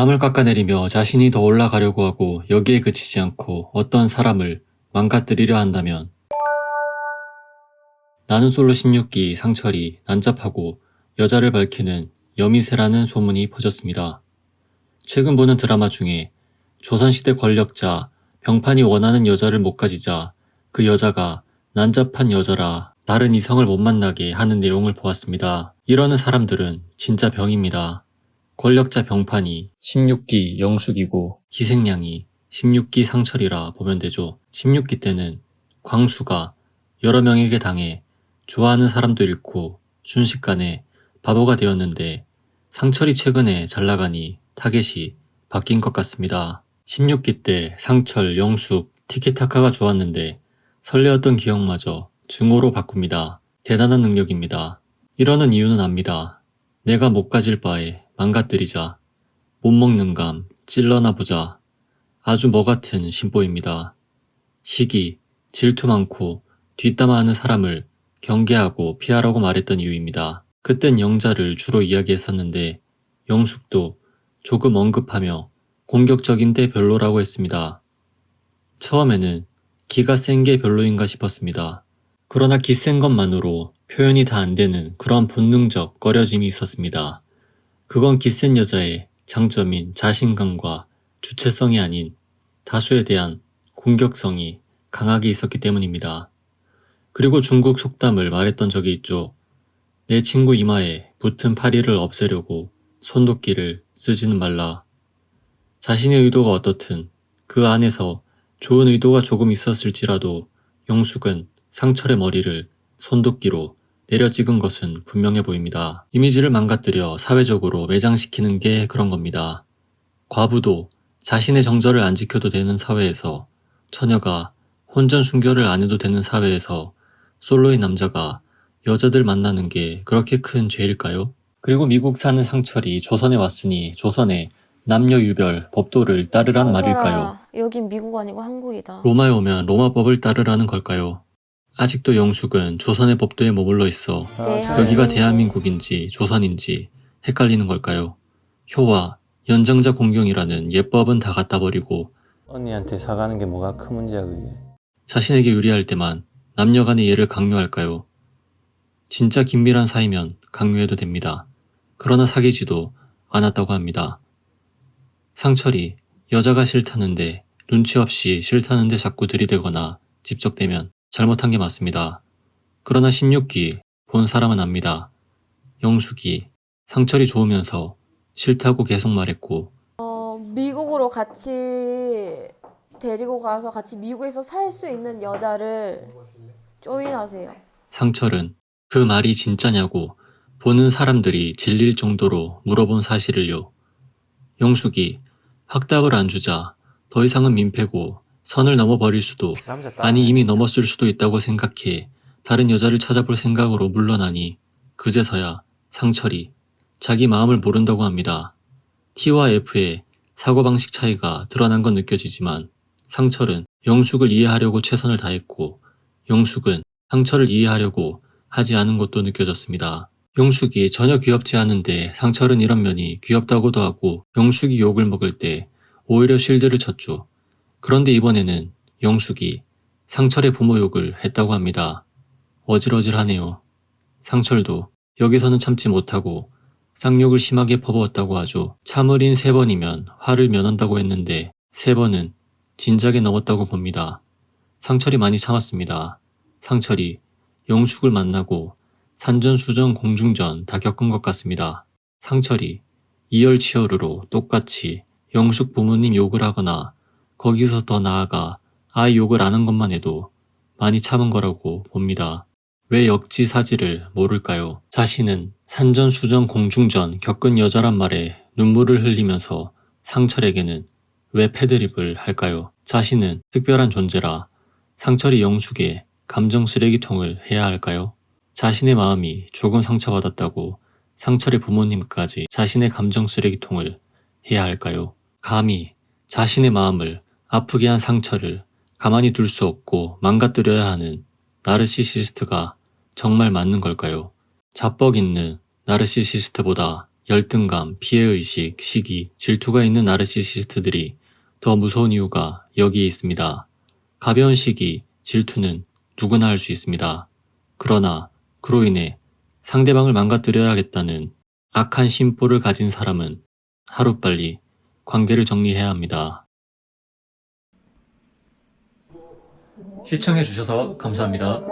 남을 깎아내리며 자신이 더 올라가려고 하고 여기에 그치지 않고 어떤 사람을 망가뜨리려 한다면 나는 솔로 16기 상철이 난잡하고 여자를 밝히는 여미새라는 소문이 퍼졌습니다. 최근 보는 드라마 중에 조선시대 권력자 병판이 원하는 여자를 못 가지자 그 여자가 난잡한 여자라 다른 이성을 못 만나게 하는 내용을 보았습니다. 이러는 사람들은 진짜 병입니다. 권력자 병판이 16기 영숙이고 희생양이 16기 상철이라 보면 되죠. 16기 때는 광수가 여러 명에게 당해 좋아하는 사람도 잃고 순식간에 바보가 되었는데 상철이 최근에 잘 나가니 타겟이 바뀐 것 같습니다. 16기 때 상철, 영숙, 티키타카가 좋았는데 설레었던 기억마저 증오로 바꿉니다. 대단한 능력입니다. 이러는 이유는 압니다. 내가 못 가질 바에 망가뜨리자. 못 먹는 감, 찔러나 보자. 아주 뭐 같은 심보입니다. 시기, 질투 많고 뒷담화하는 사람을 경계하고 피하라고 말했던 이유입니다. 그땐 영자를 주로 이야기했었는데 영숙도 조금 언급하며 공격적인데 별로라고 했습니다. 처음에는 기가 센 게 별로인가 싶었습니다. 그러나 기 센 것만으로 표현이 다 안 되는 그런 본능적 꺼려짐이 있었습니다. 그건 기센 여자의 장점인 자신감과 주체성이 아닌 다수에 대한 공격성이 강하게 있었기 때문입니다. 그리고 중국 속담을 말했던 적이 있죠. 내 친구 이마에 붙은 파리를 없애려고 손도끼를 쓰지는 말라. 자신의 의도가 어떻든 그 안에서 좋은 의도가 조금 있었을지라도 영숙은 상철의 머리를 손도끼로 내려 찍은 것은 분명해 보입니다. 이미지를 망가뜨려 사회적으로 매장시키는 게 그런 겁니다. 과부도 자신의 정절을 안 지켜도 되는 사회에서 처녀가 혼전 순결을 안 해도 되는 사회에서 솔로인 남자가 여자들 만나는 게 그렇게 큰 죄일까요? 그리고 미국 사는 상철이 조선에 왔으니 조선의 남녀 유별 법도를 따르란 말일까요? 상철아, 여긴 미국 아니고 한국이다. 로마에 오면 로마법을 따르라는 걸까요? 아직도 영숙은 조선의 법도에 머물러 있어 네, 여기가 음. 대한민국인지 조선인지 헷갈리는 걸까요? 효와 연장자 공경이라는 예법은 다 갖다 버리고 언니한테 사가는 게 뭐가 큰 문제야 그게 자신에게 유리할 때만 남녀 간의 예를 강요할까요? 진짜 긴밀한 사이면 강요해도 됩니다. 그러나 사귀지도 않았다고 합니다. 상철이 여자가 싫다는데 눈치 없이 싫다는데 자꾸 들이대거나 집적대면 잘못한 게 맞습니다. 그러나 16기 본 사람은 압니다. 영숙이 상철이 좋으면서 싫다고 계속 말했고 어, 미국으로 같이 데리고 가서 같이 미국에서 살 수 있는 여자를 조인하세요. 상철은 그 말이 진짜냐고 보는 사람들이 질릴 정도로 물어본 사실을요. 영숙이 확답을 안 주자 더 이상은 민폐고 선을 넘어버릴 수도 아니 이미 넘었을 수도 있다고 생각해 다른 여자를 찾아볼 생각으로 물러나니 그제서야 상철이 자기 마음을 모른다고 합니다. T와 F의 사고방식 차이가 드러난 건 느껴지지만 상철은 영숙을 이해하려고 최선을 다했고 영숙은 상철을 이해하려고 하지 않은 것도 느껴졌습니다. 영숙이 전혀 귀엽지 않은데 상철은 이런 면이 귀엽다고도 하고 영숙이 욕을 먹을 때 오히려 실드를 쳤죠. 그런데 이번에는 영숙이 상철의 부모 욕을 했다고 합니다. 어질어질하네요. 상철도 여기서는 참지 못하고 쌍욕을 심하게 퍼부었다고 하죠. 참을인 세 번이면 화를 면한다고 했는데 세 번은 진작에 넘었다고 봅니다. 상철이 많이 참았습니다. 상철이 영숙을 만나고 산전수전 공중전 다 겪은 것 같습니다. 상철이 이열치열으로 똑같이 영숙 부모님 욕을 하거나 거기서 더 나아가 아이 욕을 아는 것만 해도 많이 참은 거라고 봅니다. 왜 역지사지를 모를까요? 자신은 산전수전 공중전 겪은 여자란 말에 눈물을 흘리면서 상철에게는 왜 패드립을 할까요? 자신은 특별한 존재라 상철이 영숙의 감정 쓰레기통을 해야 할까요? 자신의 마음이 조금 상처받았다고 상철의 부모님까지 자신의 감정 쓰레기통을 해야 할까요? 감히 자신의 마음을 아프게 한 상처를 가만히 둘 수 없고 망가뜨려야 하는 나르시시스트가 정말 맞는 걸까요? 자뻑 있는 나르시시스트보다 열등감, 피해의식, 시기, 질투가 있는 나르시시스트들이 더 무서운 이유가 여기에 있습니다. 가벼운 시기, 질투는 누구나 할 수 있습니다. 그러나 그로 인해 상대방을 망가뜨려야겠다는 악한 심보를 가진 사람은 하루빨리 관계를 정리해야 합니다. 시청해주셔서 감사합니다.